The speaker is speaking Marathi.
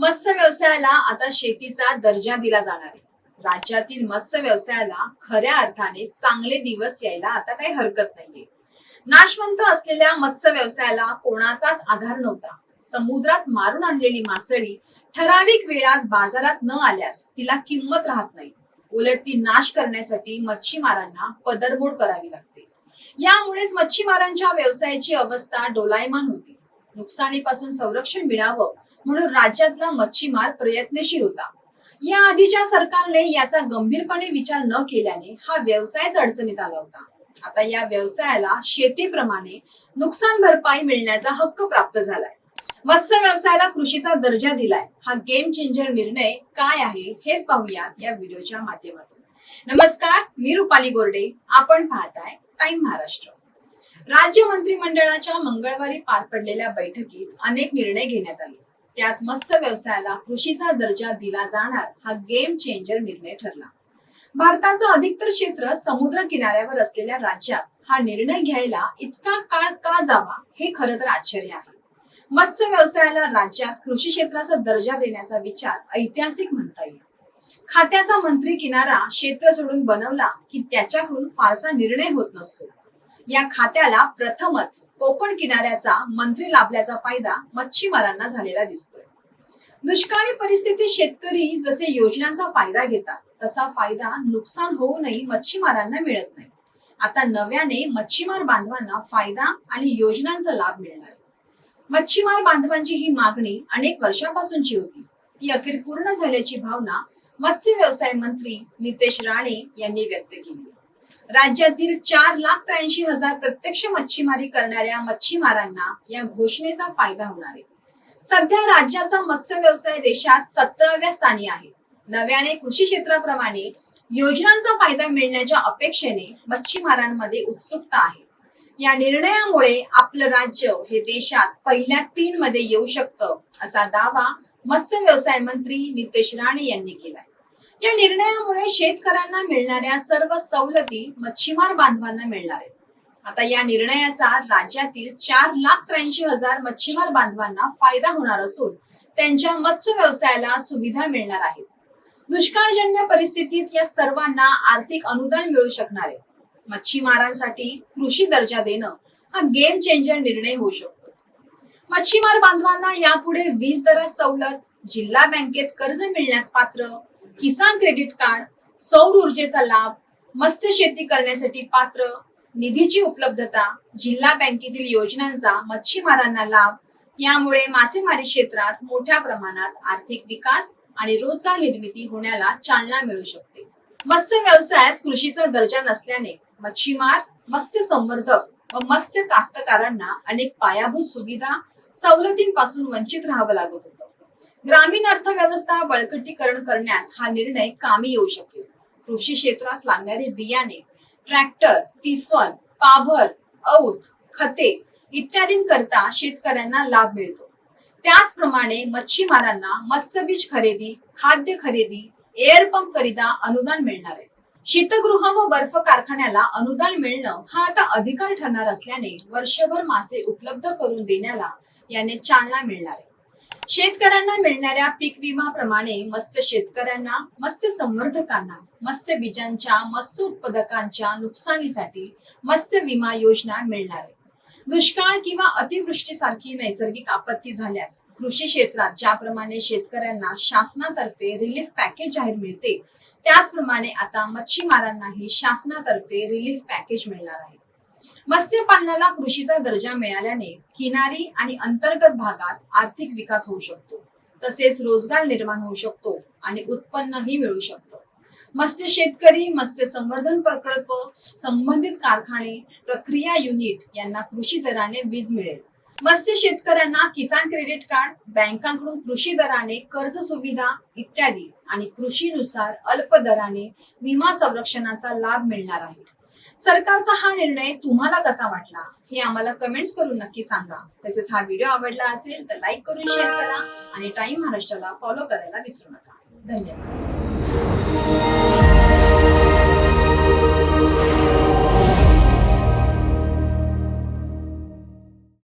मत्स्य व्यवसायाला आता शेतीचा दर्जा दिला जाणार आहे. राज्यातील मत्स्य व्यवसायाला खऱ्या अर्थाने चांगले दिवस यायला आता काही हरकत नाहीये. नाशवंत असलेल्या मत्स्य व्यवसायाला कोणाचाच आधार नव्हता. समुद्रात मारून आणलेली मासळी ठराविक वेळात बाजारात न आल्यास तिला किंमत राहत नाही. उलट ती नाश करण्यासाठी मच्छीमारांना पदरमोड करावी लागते. यामुळेच मच्छीमारांच्या व्यवसायाची अवस्था डोलायमान होती. नुकसानीपासून संरक्षण मिळावं म्हणून राज्यातला मच्छीमार प्रयत्नशील होता. या आधीच्या सरकारने याचा गंभीरपणे विचार न केल्याने हा व्यवसायच अडचणीत आला होता. आता या व्यवसायाला शेतीप्रमाणे नुकसान भरपाई मिळण्याचा हक्क प्राप्त झालाय. मत्स्य व्यवसायाला कृषीचा दर्जा दिलाय. हा गेम चेंजर निर्णय काय आहे हेच पाहूयात या व्हिडिओच्या माध्यमातून. नमस्कार मी रुपाली गोरडे. आपण पाहताय टाइम महाराष्ट्र. राज्य मंत्रिमंडळाच्या मंगळवारी पार पडलेल्या बैठकीत अनेक निर्णय घेण्यात आले. त्यात मत्स्य व्यवसायाला कृषीचा दर्जा दिला जाणार हा गेम चेंजर निर्णय ठरला. भारताचं अधिकतर क्षेत्र समुद्र किनाऱ्यावर असलेल्या राज्यात हा निर्णय घ्यायला इतका काळ का जावा हे खरं तर आश्चर्य आहे. मत्स्य व्यवसायाला राज्यात कृषी क्षेत्राचा दर्जा देण्याचा विचार ऐतिहासिक म्हणता येईल. खात्याचा मंत्री किनारा क्षेत्र सोडून बनवला की त्याच्याकडून फारसा निर्णय होत नसतो. या खात्याला प्रथमच कोकण किनाऱ्याचा मंत्री लाभल्याचा फायदा मच्छीमारांना झालेला दिसतोय. दुष्काळी परिस्थितीत शेतकरी जसे योजनांचा फायदा घेतात तसा फायदा नुकसान होऊनही मच्छीमारांना मिळत नाही. आता नव्याने मच्छीमार बांधवांना फायदा आणि योजनांचा लाभ मिळणार आहे. मच्छीमार बांधवांची ही मागणी अनेक वर्षापासूनची होती. ती अखेर पूर्ण झाल्याची भावना मत्स्य व्यवसाय मंत्री नितेश राणे यांनी व्यक्त केली. राज्यातील चार लाख त्र्याऐंशी हजार प्रत्यक्ष मच्छीमारी करणाऱ्या मच्छीमारांना या घोषणेचा फायदा होणार आहे. सध्या राज्याचा मत्स्य व्यवसाय देशात सतराव्या स्थानी आहे. नव्याने कृषी क्षेत्राप्रमाणे योजनांचा फायदा मिळण्याच्या अपेक्षेने मच्छीमारांमध्ये उत्सुकता आहे. या निर्णयामुळे आपलं राज्य हे देशात पहिल्या तीन मध्ये येऊ शकतं असा दावा मत्स्य व्यवसाय मंत्री नितेश राणे यांनी केलाय. या निर्णयामुळे शेतकऱ्यांना मिळणाऱ्या सर्व सवलती मच्छीमार बांधवांना मिळणार आहेत. आता या निर्णयाचा राज्यातील चार लाख त्र्याऐंशी हजार मच्छीमार बांधवांना फायदा होणार असून त्यांच्या मत्स्य व्यवसायाला सुविधा मिळणार आहेत. दुष्काळजन्य परिस्थितीत या सर्वांना आर्थिक अनुदान मिळू शकणार आहे. मच्छीमारांसाठी कृषी दर्जा देणं हा गेम चेंजर निर्णय होऊ शकतो. मच्छीमार बांधवांना यापुढे वीज दरात सवलत जिल्हा बँकेत कर्ज मिळण्यास पात्र किसान क्रेडिट कार्ड सौर ऊर्जेचा लाभ मत्स्य शेती करण्यासाठी पात्र निधीची उपलब्धता जिल्हा बँकेतील योजनांचा मच्छीमारांना लाभ यामुळे मासेमारी क्षेत्रात मोठ्या प्रमाणात आर्थिक विकास आणि रोजगार निर्मिती होण्याला चालना मिळू शकते. मत्स्य व्यवसायास कृषीचा दर्जा नसल्याने मच्छीमार मत्स्य संवर्धक व मत्स्य कास्तकारांना अनेक पायाभूत सुविधा सवलतींपासून वंचित राहावं लागत होतं. ग्रामीण अर्थव्यवस्था बळकटीकरण करण्यास हा निर्णय कामी येऊ शकेल. कृषी क्षेत्रास लागणारे बियाणे ट्रॅक्टर टिफन पाभर औत खते इत्यादींकरता शेतकऱ्यांना लाभ मिळतो. त्याचप्रमाणे मच्छीमारांना मत्स्यबीज खरेदी खाद्य खरेदी एअर पंप करिता अनुदान मिळणार आहे. शीतगृह व बर्फ कारखान्याला अनुदान मिळणं हा आता अधिकार ठरणार असल्याने वर्षभर मासे उपलब्ध करून देण्याला याने चालना मिळणार आहे. शेतकऱ्यांना मिळणाऱ्या पीक विमाप्रमाणे मत्स्य शेतकऱ्यांना मत्स्य संवर्धकांना मत्स्य बीजांच्या मत्स्य उत्पादकांच्या नुकसानीसाठी मत्स्य विमा योजना मिळणार आहे. दुष्काळ किंवा अतिवृष्टीसारखी नैसर्गिक आपत्ती झाल्यास कृषी क्षेत्रात ज्याप्रमाणे शेतकऱ्यांना शासनातर्फे रिलीफ पॅकेज जाहीर मिळते त्याचप्रमाणे आता मच्छीमारांनाही शासनातर्फे रिलीफ पॅकेज मिळणार आहे. मत्स्यपालनाला कृषीचा दर्जा मिळाल्याने किनारी आणि अंतर्गत भागात आर्थिक विकास होऊ शकतो. तसेच रोजगार निर्माण होऊ शकतो आणि उत्पन्नही मिळू शकतं. मत्स्य शेतकरी मत्स्य संवर्धन प्रकल्प संबंधित कारखाने प्रक्रिया युनिट यांना कृषी दराने वीज मिळेल. मत्स्य शेतकऱ्यांना किसान क्रेडिट कार्ड बँकांकडून कृषी दराने कर्ज सुविधा इत्यादी आणि कृषीनुसार अल्प दराने विमा संरक्षणाचा लाभ मिळणार आहे. सरकारचा हा निर्णय तुम्हाला कसा वाटला? हे आम्हाला कमेंट्स करून नक्की सांगा. तसेच हा व्हिडिओ आवडला असेल तर लाईक करून शेअर करा आणि टाइम महाराष्ट्राला फॉलो करायला विसरू नका. धन्यवाद.